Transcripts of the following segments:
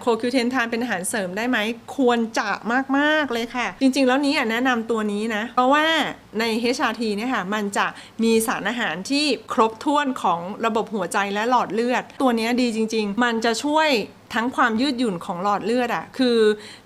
โคคิวเทนทานเป็นอาหารเสริมได้ไหมควรจะมากๆเลยค่ะ จริง ๆ แล้วนี้แนะนำตัวนี้นะ เพราะว่าใน HRT เนี่ยค่ะมันจะมีสารอาหารที่ครบถ้วนของระบบหัวใจและหลอดเลือด ตัวนี้ดีจริง ๆ มันจะช่วย ทั้งความยืดหยุ่นของหลอดเลือดอะคือ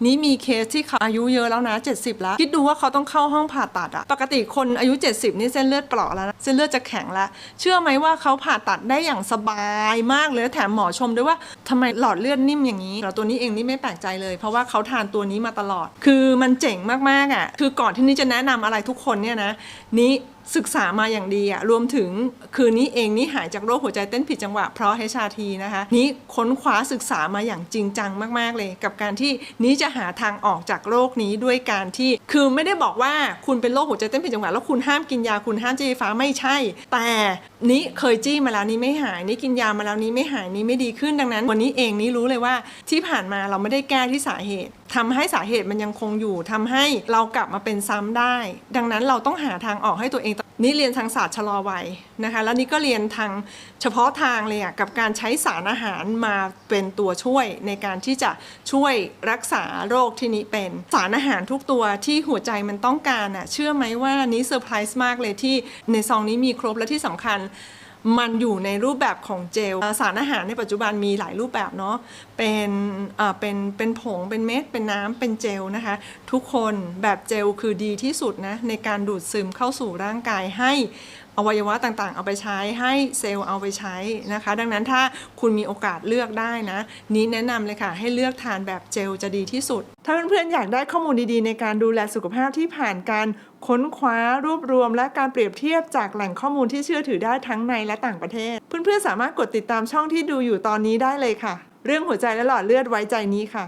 นี้มีเคสที่เขาอายุเยอะแล้วนะ 70 แล้ว คิดดูว่าเขาต้องเข้าห้องผ่าตัดอะปกติคนอายุ 70 นี่เส้นเลือดเปราะแล้วนะเส้นเลือดจะแข็งแล้ว เชื่อไหมว่าเขาผ่าตัดได้อย่างสบายมากเลยแถมหมอชมด้วยว่าทำไมหลอดเลือดนิ่มอย่างนี้เราตัวนี้เองนี่ไม่แปลกใจเลย เพราะว่าเขาทานตัวนี้มาตลอด คือมันเจ๋งมากๆอะคือก่อนที่นี้จะแนะนำอะไรทุกคนเนี่ยนะนี้ ศึกษามาอย่างดีอะรวมถึงคืนนี้เองนี่หายจากโรคหัวใจเต้นผิดจังหวะเพราะ HRT นะคะนี้ค้นคว้าศึกษามาอย่างจริงจังมาก ๆ เลย กับการที่นี้จะหาทางออกจากโรคนี้ด้วยการที่คือไม่ได้บอกว่าคุณเป็นโรคหัวใจเต้นผิดจังหวะแล้วคุณห้ามกินยาคุณห้ามจี้ไฟฟ้าไม่ใช่ แต่นี้เคยจี้มาแล้วนี้ไม่หายนี้กินยามาแล้วนี้ไม่หายนี้ไม่ดีขึ้นดังนั้น วันนี้เองนี้รู้เลยว่าที่ผ่านมาเราไม่ได้แก้ที่สาเหตุ ทำให้สาเหตุมันยังคงอยู่ทำให้เรากลับมาเป็นซ้ำได้ ดังนั้นเราต้องหาทางออกให้ตัวเองนี่เรียนทางศาสตร์ชะลอวัยนะคะแล้วนี่ก็เรียนทางเฉพาะทางเลยอะกับการใช้สารอาหารมาเป็นตัวช่วยในการที่จะช่วยรักษาโรคที่นี้เป็นสารอาหารทุกตัวที่หัวใจมันต้องการอะเชื่อไหมว่านี้เซอร์ไพรส์มากเลยที่ในซองนี้มีครบและที่สำคัญ มันอยู่ในรูปแบบของเจลสารอาหารในปัจจุบันมีหลายรูปแบบเนาะเป็นเป็นเป็นผงเป็นเม็ดเป็นน้ำเป็นเจลนะคะ ทุกคนแบบเจลคือดีที่สุดนะในการดูดซึมเข้าสู่ร่างกายให้อวัยวะต่างๆ เอาไปใช้ให้เซลล์เอาไปใช้นะคะ ดังนั้นถ้าคุณมีโอกาสเลือกได้นะ นี้แนะนำเลยค่ะ ให้เลือกทานแบบเจลจะดีที่สุด ถ้าเพื่อนๆอยากได้ข้อมูลดีๆ ในการดูแลสุขภาพที่ผ่านการค้นคว้ารวบรวมและการเปรียบเทียบจากแหล่งข้อมูลที่เชื่อถือได้ทั้งในและต่างประเทศ เพื่อนๆสามารถกดติดตามช่องที่ดูอยู่ตอนนี้ได้เลยค่ะ เรื่องหัวใจและหลอดเลือดไว้ใจนี้ค่ะ